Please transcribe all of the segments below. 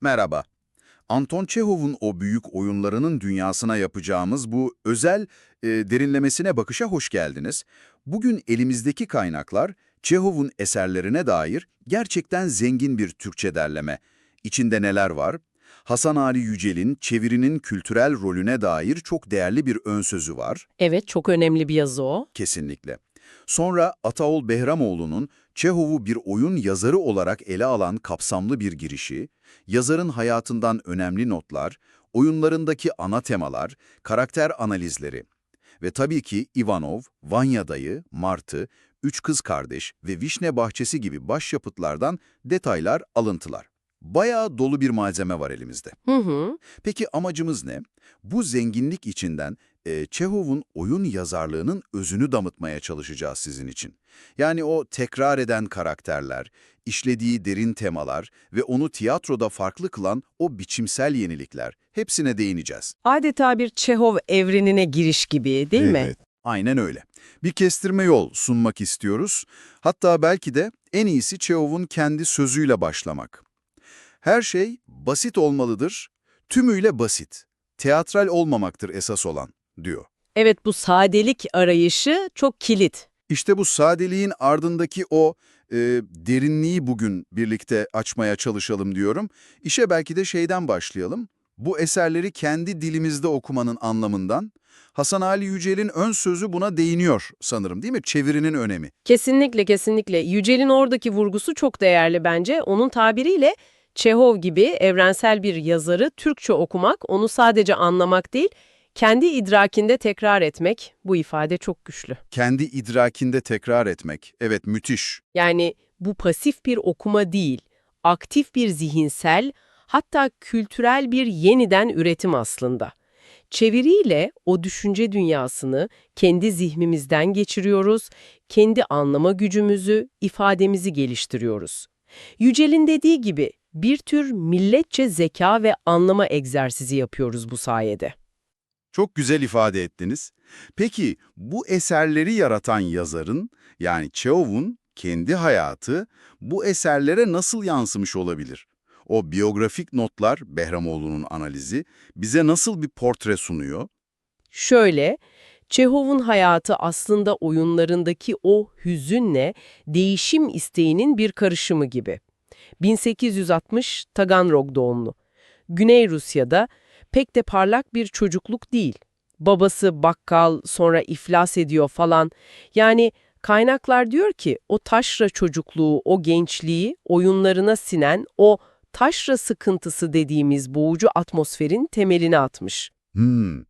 Merhaba. Anton Çehov'un o büyük oyunlarının dünyasına yapacağımız bu özel e, derinlemesine bakışa hoş geldiniz. Bugün elimizdeki kaynaklar Çehov'un eserlerine dair gerçekten zengin bir Türkçe derleme. İçinde neler var? Hasan Ali Yücel'in çevirinin kültürel rolüne dair çok değerli bir ön sözü var. Evet, çok önemli bir yazı o. Kesinlikle. Sonra Ataol Behramoğlu'nun Çehov'u bir oyun yazarı olarak ele alan kapsamlı bir girişi, yazarın hayatından önemli notlar, oyunlarındaki ana temalar, karakter analizleri ve tabii ki Ivanov, Vanya Dayı, Martı, Üç Kız Kardeş ve Vişne Bahçesi gibi başyapıtlardan detaylar, alıntılar. Bayağı dolu bir malzeme var elimizde. Hı hı. Peki amacımız ne? Bu zenginlik içinden e, Çehov'un oyun yazarlığının özünü damıtmaya çalışacağız sizin için. Yani o tekrar eden karakterler, işlediği derin temalar ve onu tiyatroda farklı kılan o biçimsel yenilikler hepsine değineceğiz. Adeta bir Çehov evrenine giriş gibi değil mi? Evet, aynen öyle. Bir kestirme yol sunmak istiyoruz. Hatta belki de en iyisi Çehov'un kendi sözüyle başlamak. Her şey basit olmalıdır, tümüyle basit. Teatral olmamaktır esas olan, diyor. Evet, bu sadelik arayışı çok kilit. İşte bu sadeliğin ardındaki o e, derinliği bugün birlikte açmaya çalışalım diyorum. İşe belki de şeyden başlayalım. Bu eserleri kendi dilimizde okumanın anlamından. Hasan Ali Yücel'in ön sözü buna değiniyor sanırım değil mi? Çevirinin önemi. Kesinlikle kesinlikle. Yücel'in oradaki vurgusu çok değerli bence. Onun tabiriyle Çehov gibi evrensel bir yazarı Türkçe okumak, onu sadece anlamak değil, kendi idrakinde tekrar etmek. Bu ifade çok güçlü. Kendi idrakinde tekrar etmek. Evet müthiş. Yani bu pasif bir okuma değil, aktif bir zihinsel, hatta kültürel bir yeniden üretim aslında. Çeviriyle o düşünce dünyasını kendi zihnimizden geçiriyoruz, kendi anlama gücümüzü, ifademizi geliştiriyoruz. Yücel'in dediği gibi bir tür milletçe zeka ve anlama egzersizi yapıyoruz bu sayede. Çok güzel ifade ettiniz. Peki bu eserleri yaratan yazarın yani Çehov'un kendi hayatı bu eserlere nasıl yansımış olabilir? O biyografik notlar, Behramoğlu'nun analizi bize nasıl bir portre sunuyor? Şöyle, Çehov'un hayatı aslında oyunlarındaki o hüzünle değişim isteğinin bir karışımı gibi. 1860 Taganrog doğumlu. Güney Rusya'da pek de parlak bir çocukluk değil. Babası bakkal, sonra iflas ediyor falan. Yani kaynaklar diyor ki o taşra çocukluğu, o gençliği oyunlarına sinen o taşra sıkıntısı dediğimiz boğucu atmosferin temelini atmış. Hmm,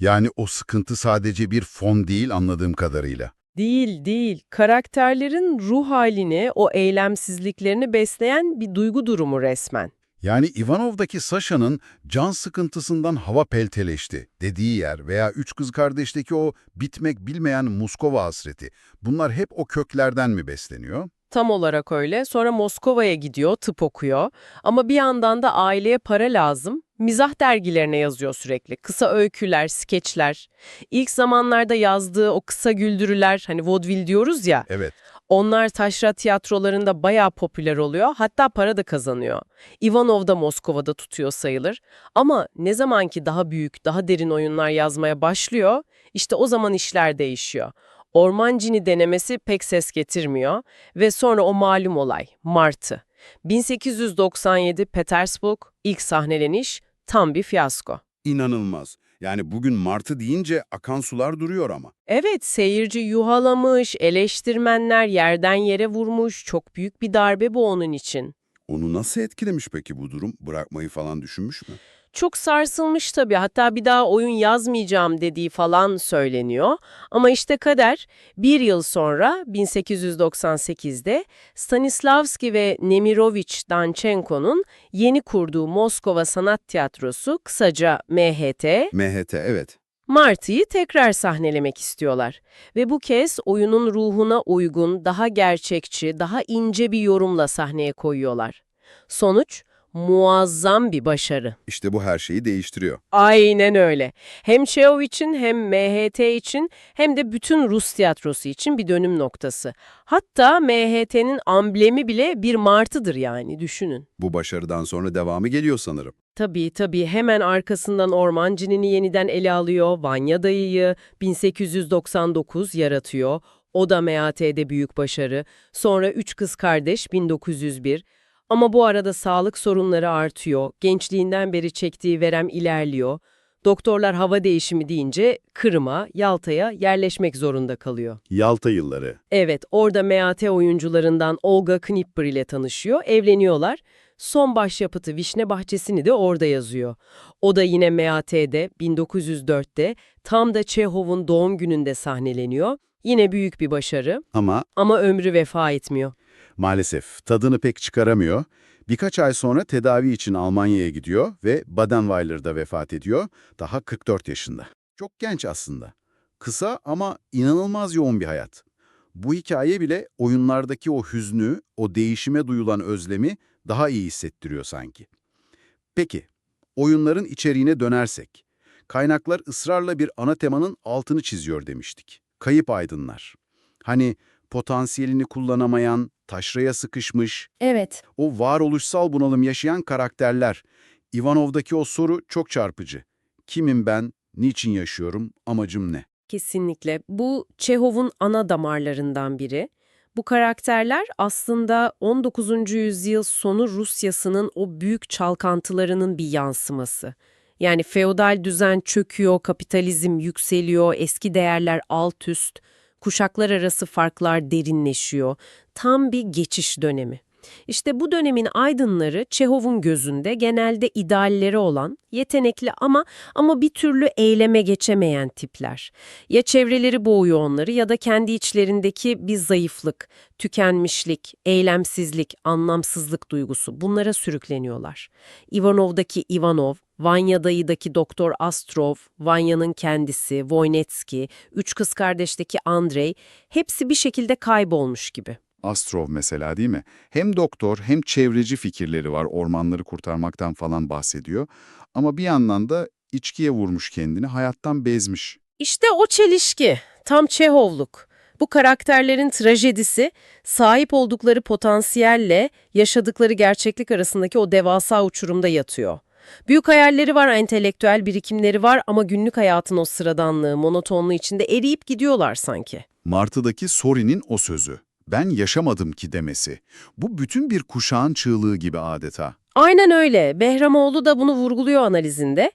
yani o sıkıntı sadece bir fon değil anladığım kadarıyla. Değil, değil. Karakterlerin ruh halini, o eylemsizliklerini besleyen bir duygu durumu resmen. Yani Ivanov'daki Sasha'nın can sıkıntısından hava pelteleşti dediği yer veya Üç Kız Kardeş'teki o bitmek bilmeyen Muskova hasreti. Bunlar hep o köklerden mi besleniyor? Tam olarak öyle. Sonra Moskova'ya gidiyor, tıp okuyor. Ama bir yandan da aileye para lazım. Mizah dergilerine yazıyor sürekli. Kısa öyküler, skeçler. İlk zamanlarda yazdığı o kısa güldürüler, hani vaudeville diyoruz ya, Evet. Onlar taşra tiyatrolarında bayağı popüler oluyor. Hatta para da kazanıyor. Ivanov da Moskova'da tutuyor sayılır. Ama ne zamanki daha büyük, daha derin oyunlar yazmaya başlıyor, işte o zaman işler değişiyor. Orman cini denemesi pek ses getirmiyor ve sonra o malum olay, Martı. 1897 Petersburg, ilk sahneleniş, tam bir fiyasko. İnanılmaz. Yani bugün Martı deyince akan sular duruyor ama. Evet, seyirci yuhalamış, eleştirmenler yerden yere vurmuş, çok büyük bir darbe bu onun için. Onu nasıl etkilemiş peki bu durum? Bırakmayı falan düşünmüş mü? Çok sarsılmış tabii, hatta bir daha oyun yazmayacağım dediği falan söyleniyor. Ama işte kader, bir yıl sonra 1898'de Stanislavski ve Nemirovich Danchenko'nun yeni kurduğu Moskova Sanat Tiyatrosu, kısaca MHT, MHT evet. Martı'yı tekrar sahnelemek istiyorlar. Ve bu kez oyunun ruhuna uygun, daha gerçekçi, daha ince bir yorumla sahneye koyuyorlar. Sonuç, Muazzam bir başarı. İşte bu her şeyi değiştiriyor. Aynen öyle. Hem Çehov için hem MHT için hem de bütün Rus tiyatrosu için bir dönüm noktası. Hatta MHT'nin amblemi bile bir martıdır yani düşünün. Bu başarıdan sonra devamı geliyor sanırım. Tabii tabii hemen arkasından Orman Cinini yeniden ele alıyor, Vanya Dayı'yı 1899 yaratıyor. O da MHT'de büyük başarı. Sonra Üç Kız Kardeş 1901. Ama bu arada sağlık sorunları artıyor. Gençliğinden beri çektiği verem ilerliyor. Doktorlar hava değişimi deyince Kırım'a, Yalta'ya yerleşmek zorunda kalıyor. Yalta yılları. Evet, orada MHT oyuncularından Olga Knipper ile tanışıyor, evleniyorlar. Son başyapıtı Vişne Bahçesi'ni de orada yazıyor. O da yine MHT'de 1904'te tam da Çehov'un doğum gününde sahneleniyor. Yine büyük bir başarı Ama ama ömrü vefa etmiyor. Maalesef tadını pek çıkaramıyor. Birkaç ay sonra tedavi için Almanya'ya gidiyor ve Badenweiler'da vefat ediyor. Daha 44 yaşında. Çok genç aslında. Kısa ama inanılmaz yoğun bir hayat. Bu hikaye bile oyunlardaki o hüznü, o değişime duyulan özlemi daha iyi hissettiriyor sanki. Peki, oyunların içeriğine dönersek. Kaynaklar ısrarla bir ana temanın altını çiziyor demiştik. Kayıp aydınlar. Hani potansiyelini kullanamayan, taşraya sıkışmış, Evet, o varoluşsal bunalım yaşayan karakterler. Ivanov'daki o soru çok çarpıcı. Kimim ben, niçin yaşıyorum, amacım ne? Kesinlikle. Bu Çehov'un ana damarlarından biri. Bu karakterler aslında 19. yüzyıl sonu Rusyasının o büyük çalkantılarının bir yansıması. Yani feodal düzen çöküyor, kapitalizm yükseliyor, eski değerler alt üst, kuşaklar arası farklar derinleşiyor. Tam bir geçiş dönemi. İşte bu dönemin aydınları Çehov'un gözünde genelde idealleri olan, yetenekli ama ama bir türlü eyleme geçemeyen tipler. Ya çevreleri boğuyor onları ya da kendi içlerindeki bir zayıflık, tükenmişlik, eylemsizlik, anlamsızlık duygusu bunlara sürükleniyorlar. Ivanov'daki Ivanov, Vanya'dayı'daki Doktor Astrov, Vanya'nın kendisi, Voynetski, üç kız kardeşteki Andrei hepsi bir şekilde kaybolmuş gibi. Astrov mesela değil mi? Hem doktor hem çevreci fikirleri var, ormanları kurtarmaktan falan bahsediyor. Ama bir yandan da içkiye vurmuş kendini, hayattan bezmiş. İşte o çelişki, tam Çehovluk. Bu karakterlerin trajedisi, sahip oldukları potansiyelle yaşadıkları gerçeklik arasındaki o devasa uçurumda yatıyor. Büyük hayalleri var, entelektüel birikimleri var ama günlük hayatın o sıradanlığı, monotonluğu içinde eriyip gidiyorlar sanki. Martı'daki Sori'nin o sözü. Ben yaşamadım ki demesi. Bu bütün bir kuşağın çığlığı gibi adeta. Aynen öyle. Behramoğlu da bunu vurguluyor analizinde.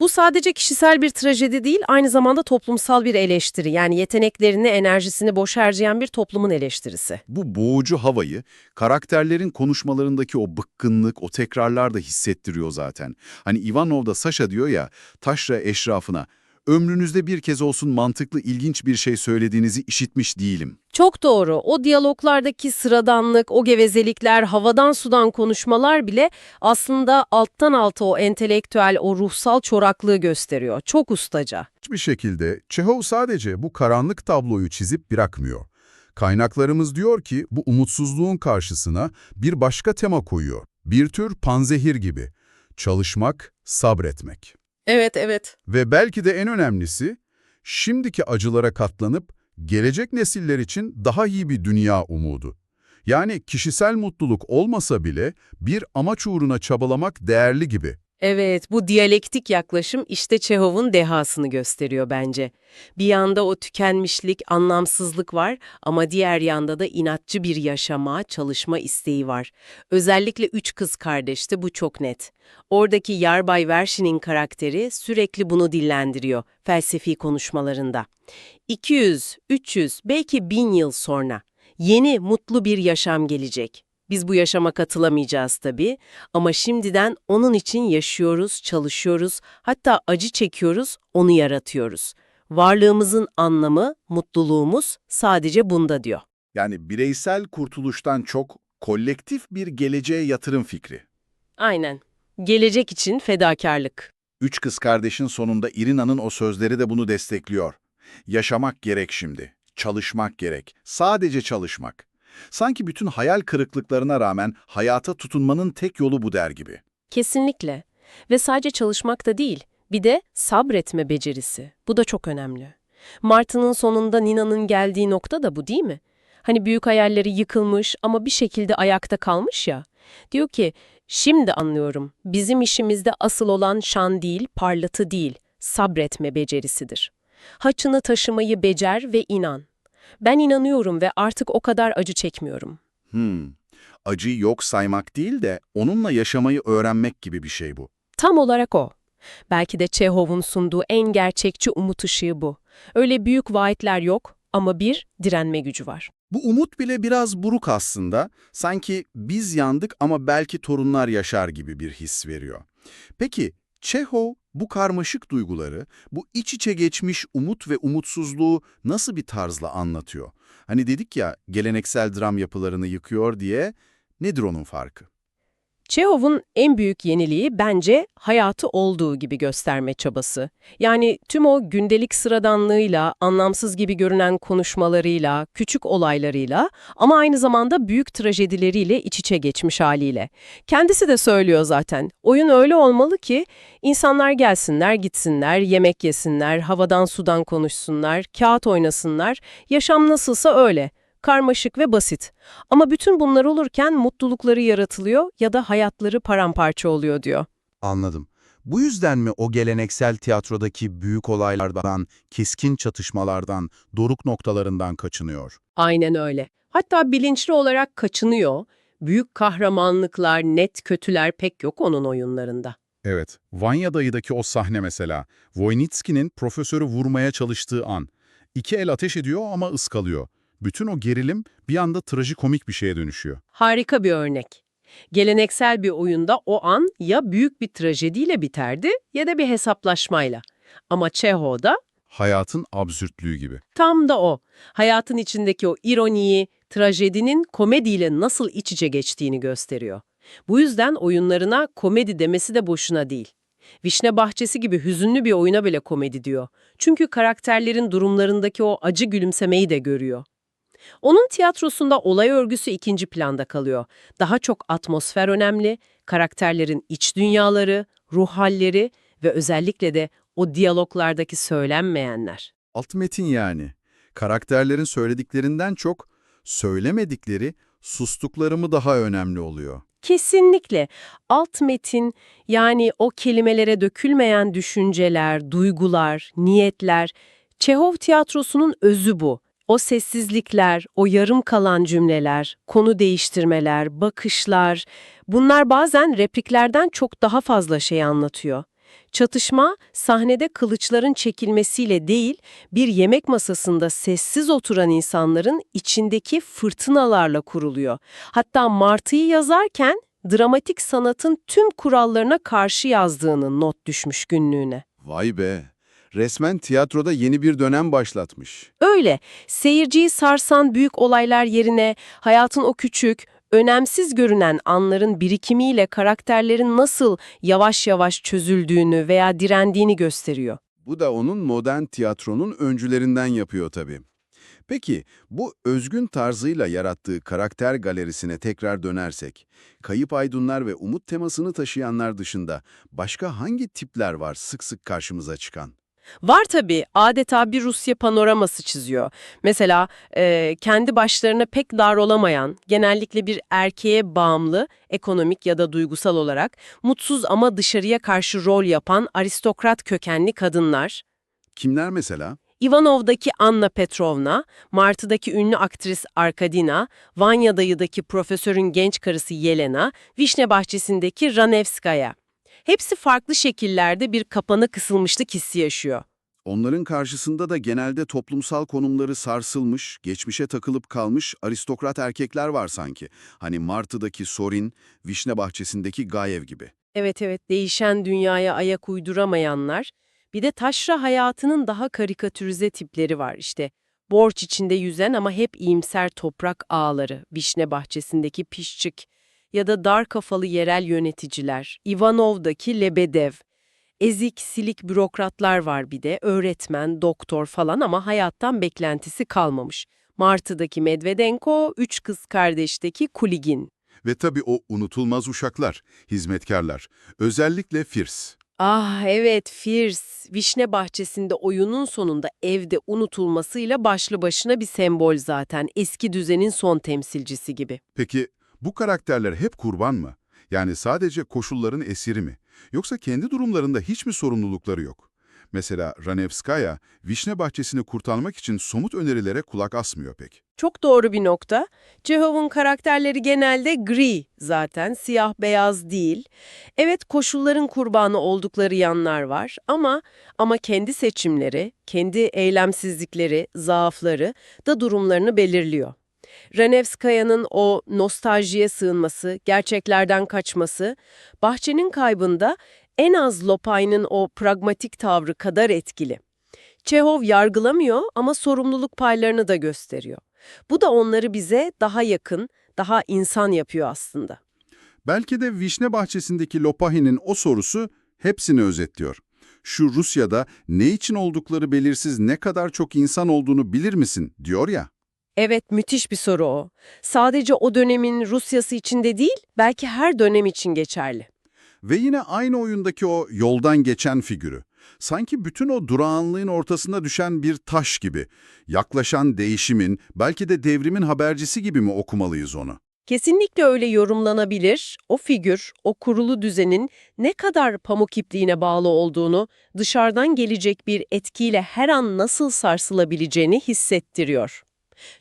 Bu sadece kişisel bir trajedi değil, aynı zamanda toplumsal bir eleştiri. Yani yeteneklerini, enerjisini boş harcayan bir toplumun eleştirisi. Bu boğucu havayı karakterlerin konuşmalarındaki o bıkkınlık, o tekrarlar da hissettiriyor zaten. Hani Ivanov da Sasha diyor ya, taşra eşrafına, ömrünüzde bir kez olsun mantıklı, ilginç bir şey söylediğinizi işitmiş değilim. Çok doğru. O diyaloglardaki sıradanlık, o gevezelikler, havadan sudan konuşmalar bile aslında alttan alta o entelektüel, o ruhsal çoraklığı gösteriyor. Çok ustaca. Hiçbir şekilde Çehov sadece bu karanlık tabloyu çizip bırakmıyor. Kaynaklarımız diyor ki bu umutsuzluğun karşısına bir başka tema koyuyor. Bir tür panzehir gibi. Çalışmak, sabretmek. Evet, evet. Ve belki de en önemlisi, şimdiki acılara katlanıp gelecek nesiller için daha iyi bir dünya umudu. Yani kişisel mutluluk olmasa bile bir amaç uğruna çabalamak değerli gibi. Evet, bu diyalektik yaklaşım işte Çehov'un dehasını gösteriyor bence. Bir yanda o tükenmişlik, anlamsızlık var ama diğer yanda da inatçı bir yaşama, çalışma isteği var. Özellikle üç kız kardeşte bu çok net. Oradaki Yarbay Verşin'in karakteri sürekli bunu dillendiriyor felsefi konuşmalarında. 200, 300, belki 1000 yıl sonra yeni, mutlu bir yaşam gelecek. Biz bu yaşama katılamayacağız tabii ama şimdiden onun için yaşıyoruz, çalışıyoruz, hatta acı çekiyoruz, onu yaratıyoruz. Varlığımızın anlamı, mutluluğumuz sadece bunda diyor. Yani bireysel kurtuluştan çok kolektif bir geleceğe yatırım fikri. Aynen. Gelecek için fedakarlık. Üç kız kardeşin sonunda Irina'nın o sözleri de bunu destekliyor. Yaşamak gerek şimdi. Çalışmak gerek. Sadece çalışmak. Sanki bütün hayal kırıklıklarına rağmen hayata tutunmanın tek yolu bu der gibi. Kesinlikle. Ve sadece çalışmak da değil, bir de sabretme becerisi. Bu da çok önemli. Martı'nın sonunda Nina'nın geldiği nokta da bu değil mi? Hani büyük hayalleri yıkılmış ama bir şekilde ayakta kalmış ya. Diyor ki, şimdi anlıyorum. Bizim işimizde asıl olan şan değil, parlatı değil, sabretme becerisidir. Haçını taşımayı becer ve inan. Ben inanıyorum ve artık o kadar acı çekmiyorum. Hmm. Acıyı yok saymak değil de onunla yaşamayı öğrenmek gibi bir şey bu. Tam olarak o. Belki de Çehov'un sunduğu en gerçekçi umut ışığı bu. Öyle büyük vaatler yok ama bir direnme gücü var. Bu umut bile biraz buruk aslında. Sanki biz yandık ama belki torunlar yaşar gibi bir his veriyor. Peki Çehov bu karmaşık duyguları, bu iç içe geçmiş umut ve umutsuzluğu nasıl bir tarzla anlatıyor? Hani dedik ya geleneksel dram yapılarını yıkıyor diye, nedir onun farkı? Çehov'un en büyük yeniliği bence hayatı olduğu gibi gösterme çabası. Yani tüm o gündelik sıradanlığıyla, anlamsız gibi görünen konuşmalarıyla, küçük olaylarıyla ama aynı zamanda büyük trajedileriyle iç içe geçmiş haliyle. Kendisi de söylüyor zaten. Oyun öyle olmalı ki insanlar gelsinler, gitsinler, yemek yesinler, havadan sudan konuşsunlar, kağıt oynasınlar, yaşam nasılsa öyle. Karmaşık ve basit. Ama bütün bunlar olurken mutlulukları yaratılıyor ya da hayatları paramparça oluyor diyor. Anladım. Bu yüzden mi o geleneksel tiyatrodaki büyük olaylardan, keskin çatışmalardan, doruk noktalarından kaçınıyor? Aynen öyle. Hatta bilinçli olarak kaçınıyor. Büyük kahramanlıklar, net kötüler pek yok onun oyunlarında. Evet, Vanya dayıdaki o sahne mesela. Voynitski'nin profesörü vurmaya çalıştığı an. İki el ateş ediyor ama ıskalıyor. Bütün o gerilim bir anda trajikomik bir şeye dönüşüyor. Harika bir örnek. Geleneksel bir oyunda o an ya büyük bir trajediyle biterdi ya da bir hesaplaşmayla. Ama Çehov'da Hayatın absürtlüğü gibi. tam da o. Hayatın içindeki o ironiyi, trajedinin komediyle nasıl iç içe geçtiğini gösteriyor. Bu yüzden oyunlarına komedi demesi de boşuna değil. Vişne Bahçesi gibi hüzünlü bir oyuna bile komedi diyor. Çünkü karakterlerin durumlarındaki o acı gülümsemeyi de görüyor. Onun tiyatrosunda olay örgüsü ikinci planda kalıyor. Daha çok atmosfer önemli, karakterlerin iç dünyaları, ruh halleri ve özellikle de o diyaloglardaki söylenmeyenler. Alt metin yani. Karakterlerin söylediklerinden çok söylemedikleri, sustukları mı daha önemli oluyor? Kesinlikle alt metin yani o kelimelere dökülmeyen düşünceler, duygular, niyetler, Çehov tiyatrosunun özü bu. O sessizlikler, o yarım kalan cümleler, konu değiştirmeler, bakışlar, bunlar bazen repliklerden çok daha fazla şey anlatıyor. Çatışma sahnede kılıçların çekilmesiyle değil, bir yemek masasında sessiz oturan insanların içindeki fırtınalarla kuruluyor. Hatta Martı'yı yazarken dramatik sanatın tüm kurallarına karşı yazdığını not düşmüş günlüğüne. Vay be! Resmen tiyatroda yeni bir dönem başlatmış. Öyle, seyirciyi sarsan büyük olaylar yerine hayatın o küçük, önemsiz görünen anların birikimiyle karakterlerin nasıl yavaş yavaş çözüldüğünü veya direndiğini gösteriyor. Bu da onun modern tiyatronun öncülerinden yapıyor tabii. Peki, bu özgün tarzıyla yarattığı karakter galerisine tekrar dönersek, kayıp aydınlar ve umut temasını taşıyanlar dışında başka hangi tipler var sık sık karşımıza çıkan? Var tabii, adeta bir Rusya panoraması çiziyor. Mesela e, kendi başlarına pek dar olamayan, genellikle bir erkeğe bağımlı, ekonomik ya da duygusal olarak, mutsuz ama dışarıya karşı rol yapan aristokrat kökenli kadınlar, Kimler mesela? Ivanov'daki Anna Petrovna, Martı'daki ünlü aktris Arkadina, Vanya'dayı'daki profesörün genç karısı Yelena, Vişne Bahçesi'ndeki Ranevskaya. Hepsi farklı şekillerde bir kapana kısılmışlık hissi yaşıyor. Onların karşısında da genelde toplumsal konumları sarsılmış, geçmişe takılıp kalmış aristokrat erkekler var sanki. Hani Martı'daki Sorin, Vişne Bahçesi'ndeki Gayev gibi. Evet evet değişen dünyaya ayak uyduramayanlar. Bir de taşra hayatının daha karikatürize tipleri var işte. Borç içinde yüzen ama hep iyimser toprak ağları, Vişne Bahçesi'ndeki pişçik ya da dar kafalı yerel yöneticiler, Ivanov'daki Lebedev. Ezik, silik bürokratlar var bir de, öğretmen, doktor falan ama hayattan beklentisi kalmamış. Martı'daki Medvedenko, Üç Kız Kardeş'teki Kuligin. Ve tabii o unutulmaz uşaklar, hizmetkarlar. Özellikle Firs. Ah evet Firs, Vişne Bahçesi'nde oyunun sonunda evde unutulmasıyla başlı başına bir sembol zaten. Eski düzenin son temsilcisi gibi. Peki bu karakterler hep kurban mı? Yani sadece koşulların esiri mi? Yoksa kendi durumlarında hiç mi sorumlulukları yok? Mesela Ranevskaya, Vişne Bahçesi'ni kurtarmak için somut önerilere kulak asmıyor pek. Çok doğru bir nokta. Ceyhov'un karakterleri genelde gri zaten, siyah beyaz değil. Evet koşulların kurbanı oldukları yanlar var ama ama kendi seçimleri, kendi eylemsizlikleri, zaafları da durumlarını belirliyor. Ranevskaya'nın o nostaljiye sığınması, gerçeklerden kaçması, Bahçe'nin kaybında en az Lopay'ın o pragmatik tavrı kadar etkili. Çehov yargılamıyor ama sorumluluk paylarını da gösteriyor. Bu da onları bize daha yakın, daha insan yapıyor aslında. Belki de Vişne Bahçesi'ndeki Lopahin'in o sorusu hepsini özetliyor. Şu Rusya'da ne için oldukları belirsiz ne kadar çok insan olduğunu bilir misin diyor ya. Evet, müthiş bir soru o. Sadece o dönemin Rusyası için de değil, belki her dönem için geçerli. Ve yine aynı oyundaki o yoldan geçen figürü. Sanki bütün o durağanlığın ortasında düşen bir taş gibi. Yaklaşan değişimin, belki de devrimin habercisi gibi mi okumalıyız onu? Kesinlikle öyle yorumlanabilir. O figür, o kurulu düzenin ne kadar pamuk ipliğine bağlı olduğunu, dışarıdan gelecek bir etkiyle her an nasıl sarsılabileceğini hissettiriyor.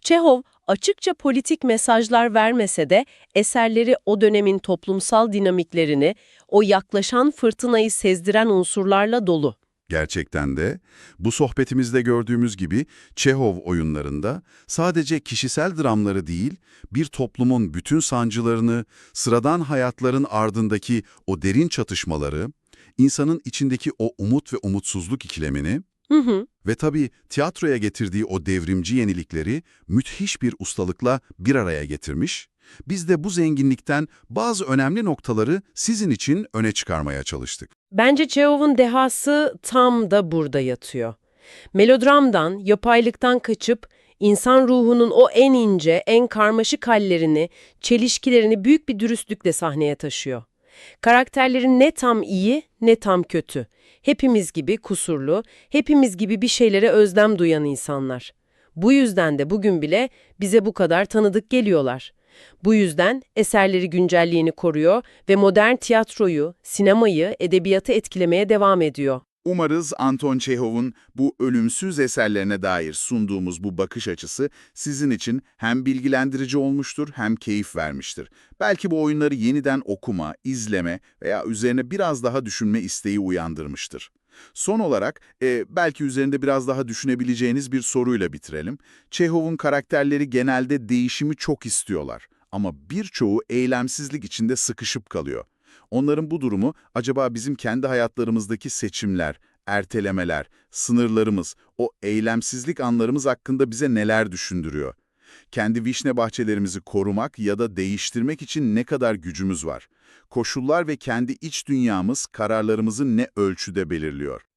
Çehov açıkça politik mesajlar vermese de eserleri o dönemin toplumsal dinamiklerini, o yaklaşan fırtınayı sezdiren unsurlarla dolu. Gerçekten de bu sohbetimizde gördüğümüz gibi Çehov oyunlarında sadece kişisel dramları değil, bir toplumun bütün sancılarını, sıradan hayatların ardındaki o derin çatışmaları, insanın içindeki o umut ve umutsuzluk ikilemini Hı hı. ve tabii tiyatroya getirdiği o devrimci yenilikleri müthiş bir ustalıkla bir araya getirmiş, biz de bu zenginlikten bazı önemli noktaları sizin için öne çıkarmaya çalıştık. Bence Çehov'un dehası tam da burada yatıyor. Melodramdan, yapaylıktan kaçıp insan ruhunun o en ince, en karmaşık hallerini, çelişkilerini büyük bir dürüstlükle sahneye taşıyor. Karakterlerin ne tam iyi ne tam kötü. Hepimiz gibi kusurlu, hepimiz gibi bir şeylere özlem duyan insanlar. Bu yüzden de bugün bile bize bu kadar tanıdık geliyorlar. Bu yüzden eserleri güncelliğini koruyor ve modern tiyatroyu, sinemayı, edebiyatı etkilemeye devam ediyor. Umarız Anton Çehov'un bu ölümsüz eserlerine dair sunduğumuz bu bakış açısı sizin için hem bilgilendirici olmuştur hem keyif vermiştir. Belki bu oyunları yeniden okuma, izleme veya üzerine biraz daha düşünme isteği uyandırmıştır. Son olarak e, belki üzerinde biraz daha düşünebileceğiniz bir soruyla bitirelim. Çehov'un karakterleri genelde değişimi çok istiyorlar ama birçoğu eylemsizlik içinde sıkışıp kalıyor. Onların bu durumu acaba bizim kendi hayatlarımızdaki seçimler, ertelemeler, sınırlarımız, o eylemsizlik anlarımız hakkında bize neler düşündürüyor? Kendi vişne bahçelerimizi korumak ya da değiştirmek için ne kadar gücümüz var? Koşullar ve kendi iç dünyamız kararlarımızı ne ölçüde belirliyor?